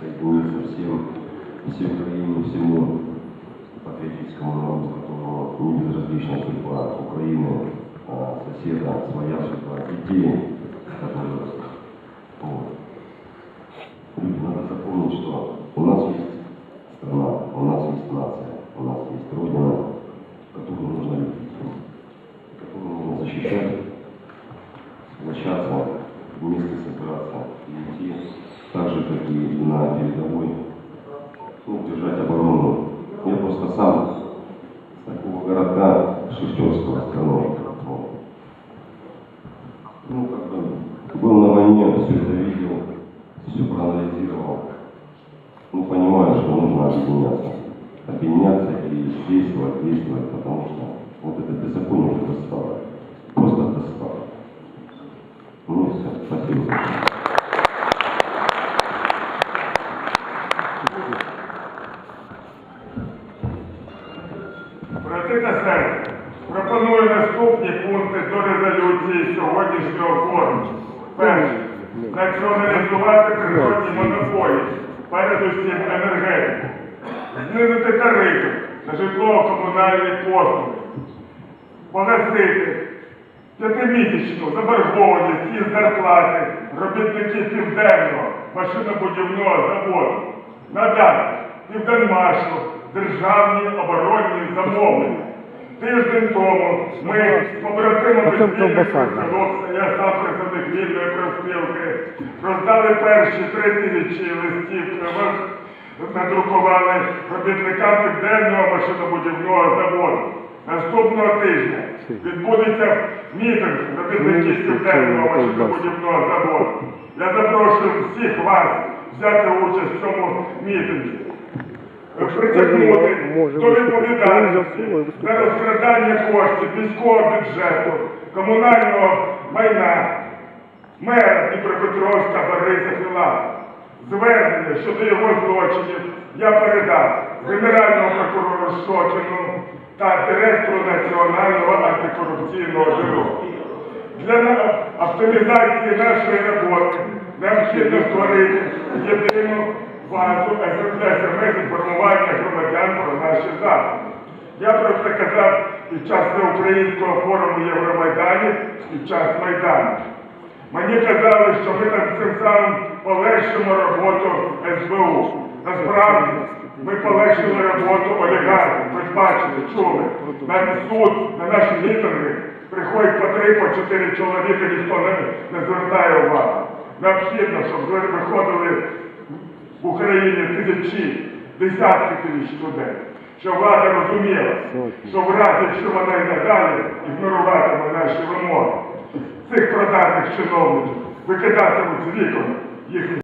присоединиться всем, всей Украине, всему патриотическому народу, которому не безразлична судьба Украины, а соседа, своя судьба, детей, которые растут. Вот. Люди, надо запомнить, что у нас есть страна, у нас есть нация, у нас есть Родина, которую нужно любить, которую нужно защищать, сплочаться, вместе собираться и идти так же, как и на передовой, ну, держать оборону. Я просто сам с такого городка Шахтерского страны. Вот. Ну, как бы, был на войне, все это видел, все проанализировал. Ну, понимаю, что нужно объединяться. Объединяться и действовать, действовать, потому что вот это беззаконие уже достало. Просто достало. Ну и все. Спасибо. Брати та сестри, пропоную наступні пункти до резолюції сьогоднішнього форуму. Перше. Націоналізувати природні монополії, передусім енергетику. Знизити тарифи на житлово-комунальні послуги. Погасити п'ятимісячну заборгованість із зарплати робітників південного машинобудівного заводу. Надати Південмашу державні оборонні замовлення. Тиждень тому ми з побратимами вільних ковбаса? я сам представник вільної профспілки, роздали перші три тисячі листів, надрукували робітникам південного машинобудівного заводу. Наступного тижня відбудеться мітинг робітників південного машинобудівного заводу. Я запрошую всіх вас взяти участь в цьому мітингі. Притягнути до відповідальності за розкрадання коштів міського бюджету, комунального майна, мера Дніпропетровська Бориса Філата. Звернення щодо його злочинів я передав Генеральному прокурору Шочину та директору Національного антикорупційного бюро. Для оптимізації нашої роботи необхідно створити єдину смс інформування громадян про наші заходи. Я про це казав під час всеукраїнського форуму Євромайданів, під час Майдану. Мені казали, що ми там цим самим полегшимо роботу СБУ. Насправді, ми полегшили роботу олігархів. Ви бачили, чули. На суд, на наші мітинги приходять по три, по чотири чоловіка, ніхто не, не звертає увагу. Необхідно, щоб ви виходили в Україні тисячі, десятки тисяч людей. Щоб влада розуміла, що в разі, якщо вона й надалі ігноруватиме наші вимоги, цих продажних чиновників викидатимуть з вікон їхні.